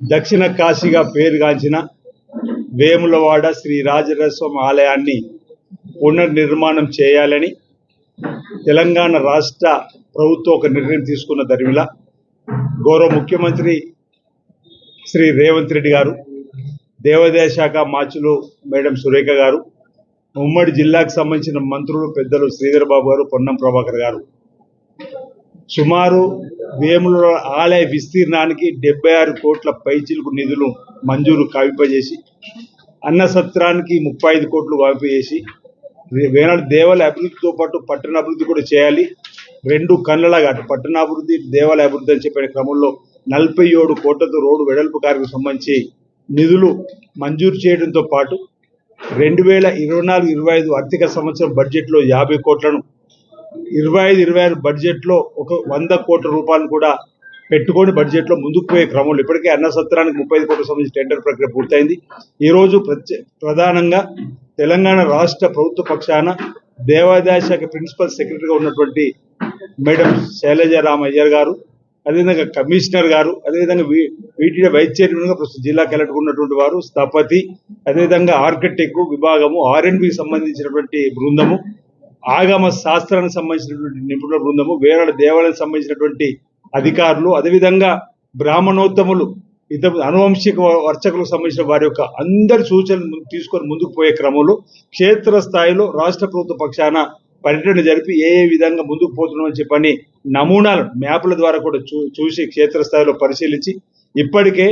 దక్షిణ కాశీగా పేరుగాంచిన వేములవాడ శ్రీ రాజరస్వామి ఆలయాన్ని పునర్నిర్మాణం చేయాలని తెలంగాణ రాష్ట్ర ప్రభుత్వం ఒక నిర్ణయం తీసుకున్న దరిమిలా గౌరవ ముఖ్యమంత్రి శ్రీ రేవంత్ రెడ్డి గారు దేవాదాయ శాఖ మాచులు మేడం సురేఖ గారు ఉమ్మడి జిల్లాకు సంబంధించిన మంత్రులు పెద్దలు శ్రీధర్ బాబు గారు పొన్నం ప్రభాకర్ గారు. సుమారు వేముల ఆలయ విస్తీర్ణానికి డెబ్బై ఆరు కోట్ల పైచిలకు నిధులు మంజూరు కావింపజేసి అన్న సత్రానికి ముప్పై ఐదు కోట్లు కావింపజేసి వేనాడు దేవాలయ అభివృద్ధితో పాటు పట్టణాభివృద్ధి కూడా చేయాలి. రెండు కళ్ళలాగా అటు పట్టణాభివృద్ధి దేవాలయ అభివృద్ధి అని చెప్పిన క్రమంలో నలభై ఏడు కోట్లతో రోడ్డు వెడల్పు కార్యక్రమం సంబంధించి నిధులు మంజూరు చేయడంతో పాటు రెండు వేల ఇరవై నాలుగు ఇరవై ఐదు ఆర్థిక సంవత్సరం బడ్జెట్లో యాభై కోట్లను ఇరవై ఐదు ఇరవై ఆరు బడ్జెట్లో ఒక వంద కోట్ల రూపాయలను కూడా పెట్టుకొని బడ్జెట్లో ముందుకు పోయే క్రమంలో ఇప్పటికే అన్న సత్రానికి ముప్పై ఐదు కోట్ల సంబంధించి టెండర్ ప్రక్రియ పూర్తయింది. ఈ రోజు ప్రత్యే ప్రధానంగా తెలంగాణ రాష్ట్ర ప్రభుత్వ పక్షాన దేవాదాయ శాఖ ప్రిన్సిపల్ సెక్రటరీగా ఉన్నటువంటి మేడం శైలజ రామయ్యర్ గారు అదేవిధంగా కమిషనర్ గారు అదేవిధంగా వీ- వైస్ చైర్మన్గా ప్రస్తుతం జిల్లా కలెక్టర్ ఉన్నటువంటి వారు స్థపతి అదేవిధంగా ఆర్కిటెక్ట్ విభాగము ఆర్ఎండ్బికి సంబంధించినటువంటి బృందము ఆగమ శాస్త్రానికి సంబంధించినటువంటి నిపుణుల బృందము వేరే దేవాలయానికి సంబంధించినటువంటి అధికారులు అదేవిధంగా బ్రాహ్మణోత్తములు ఇతర అనువంశిక వర్చకులకు సంబంధించిన వారి యొక్క అందరి సూచనలు తీసుకొని ముందుకు పోయే క్రమంలో క్షేత్ర స్థాయిలో రాష్ట్ర ప్రభుత్వ పక్షాన పర్యటన జరిపి ఏ ఏ విధంగా ముందుకు పోతున్నామని చెప్పని నమూనాలు మ్యాప్ల ద్వారా కూడా చూ చూసి క్షేత్రస్థాయిలో పరిశీలించి ఇప్పటికే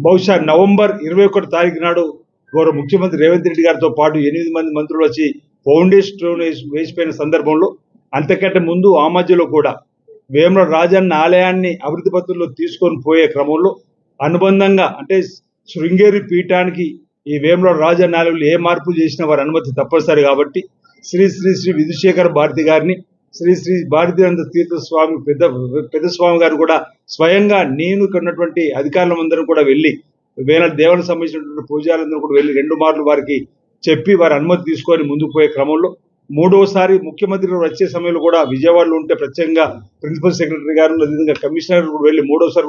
బహుశా నవంబర్ ఇరవై ఒకటి తారీఖు నాడు గౌరవ ముఖ్యమంత్రి రేవంత్ రెడ్డి గారితో పాటు ఎనిమిది మంది మంత్రులు వచ్చి ఫౌండేషన్ వేసిపోయిన సందర్భంలో అంతకంటే ముందు ఆ మధ్యలో కూడా వేమల రాజన్న ఆలయాన్ని అభివృద్ధి పత్రంలో తీసుకొని పోయే క్రమంలో అనుబంధంగా అంటే శృంగేరి పీఠానికి ఈ వేమల రాజన్న ఆలయంలో ఏ మార్పులు చేసినా వారి అనుమతి తప్పనిసరి కాబట్టి శ్రీ శ్రీ శ్రీ విధుశేఖర భారతి గారిని శ్రీ శ్రీ భారతీనంద తీర్థ స్వామి పెద్ద పెద్ద స్వామి గారు కూడా స్వయంగా నేను ఇక్కడ ఉన్నటువంటి అధికారులందరూ కూడా వెళ్ళి వేల దేవునికి సంబంధించినటువంటి పూజారులందరూ కూడా వెళ్ళి రెండు మార్లు వారికి చెప్పి వారి అనుమతి తీసుకొని ముందుకు పోయే క్రమంలో మూడోసారి ముఖ్యమంత్రి గారు వచ్చే సమయంలో కూడా విజయవాడలో ఉంటే ప్రత్యేకంగా ప్రిన్సిపల్ సెక్రటరీ గారు అదేవిధంగా కమిషనర్ కూడా వెళ్ళి మూడోసారి